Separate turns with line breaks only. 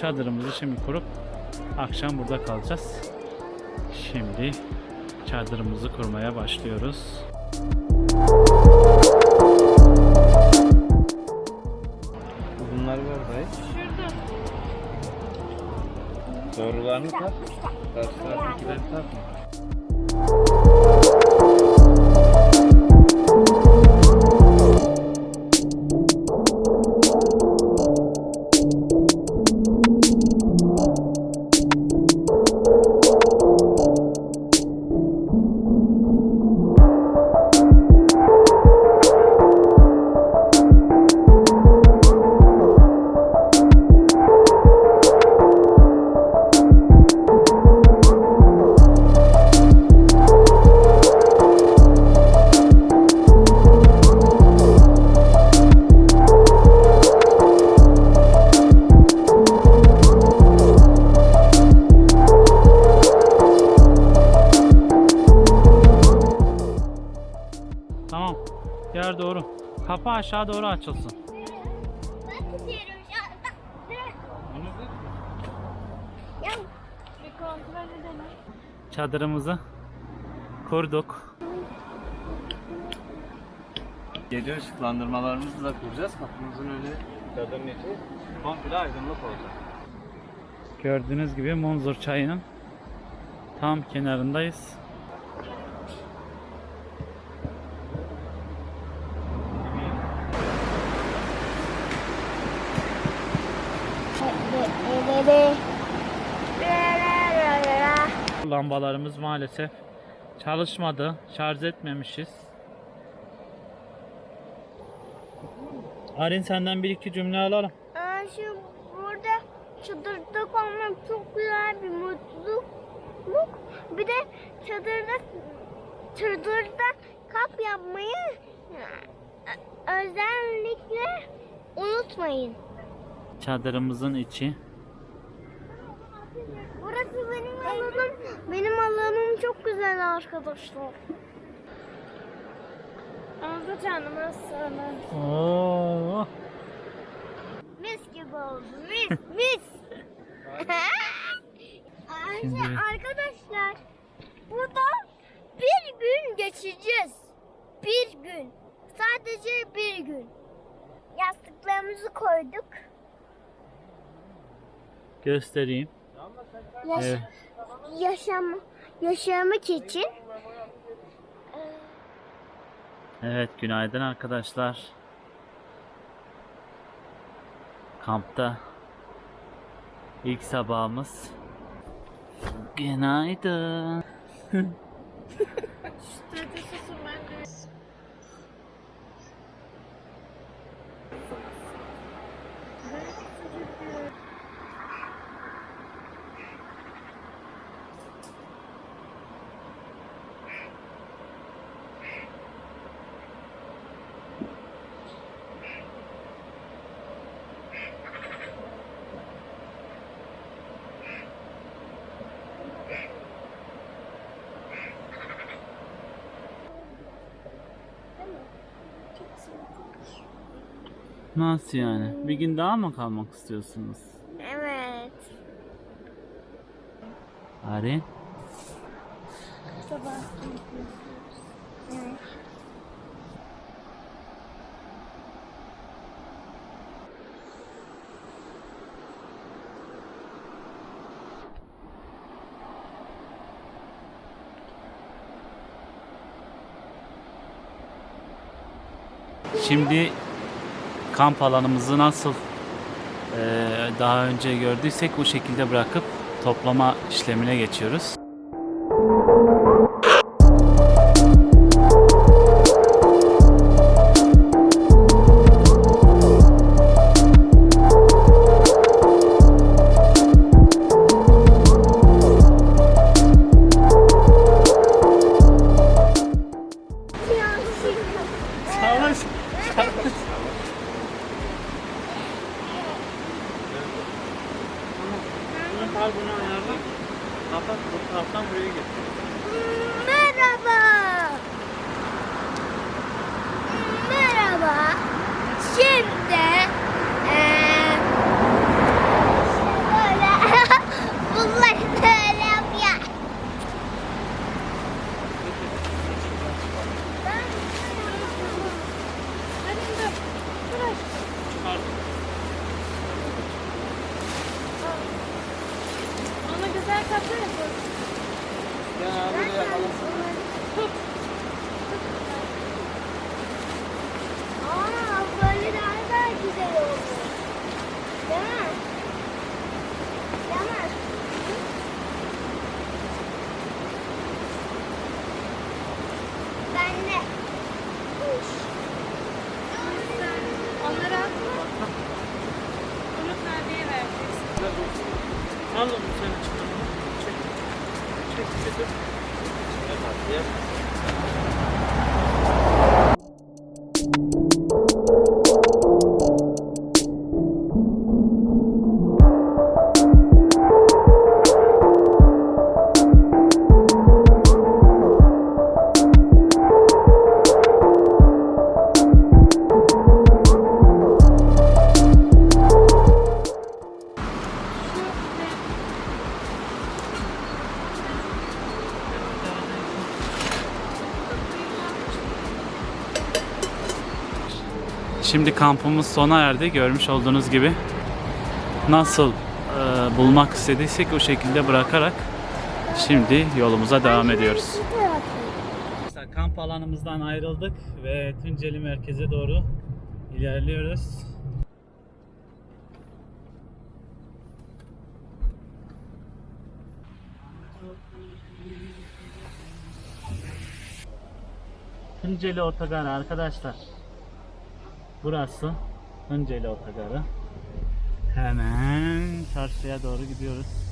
çadırımızı şimdi kurup akşam burada kalacağız. Şimdi çadırımızı kurmaya başlıyoruz.
Bunlar var dayı.
Şurada.
Doğrularını tak. Karşılardakileri takma.
Kapı aşağı doğru açılsın.
Ben tutuyorum şu anda. Ya
Bir kontrol edelim.
Çadırımızı kurduk.
Gece ışıklandırmalarımızı da kuracağız. Kapımızın önü çadırın içi komple aydınlık olacak.
Gördüğünüz gibi Monzur çayının tam kenarındayız. Lambalarımız maalesef çalışmadı. Şarj etmemişiz. Arin senden bir iki cümle alalım.
Aa, şu burada çadırda kalmak çok güzel bir mutluluk. Bir de çadırda çadırda kamp yapmayı özellikle unutmayın.
Çadırımızın içi
Burası benim alanım. Benim alanım çok güzel arkadaşlar.
Ağzı canıma sığmaz.
Oo.
Mis gibi oldu. Mis mis.
Şimdi-
Ayrıca arkadaşlar burada bir gün geçeceğiz. Bir gün. Sadece bir gün. Yastıklarımızı koyduk.
Göstereyim.
Yaş-
Evet.
yaşam yaşamak için
Evet günaydın arkadaşlar. Kampta ilk sabahımız. Günaydın.
Dedi susun ben de.
Nasıl yani? Bir gün daha mı kalmak istiyorsunuz?
evet.
Arin?
Sabah.
evet.
Şimdi kamp alanımızı nasıl eee, daha önce gördüysek o şekilde bırakıp toplama işlemine geçiyoruz. Çalış. Al bunu ayarla. Kapat bu taraftan buraya getir.
Merhaba. Ya böyle daha
daha güzel oldu. Değil mi? Değil mi? Ben
de. Onları atma. Onu kahveye vereceksin. Anladım seni çıkıyor. Çek çek.
Şimdi kampımız sona erdi. Görmüş olduğunuz gibi nasıl e, bulmak istediysek o şekilde bırakarak şimdi yolumuza devam ediyoruz. Arkadaşlar kamp alanımızdan ayrıldık ve Tunceli merkeze doğru ilerliyoruz. Tunceli Otogarı arkadaşlar. Burası Tunceli Otogarı. Hemen çarşıya doğru gidiyoruz.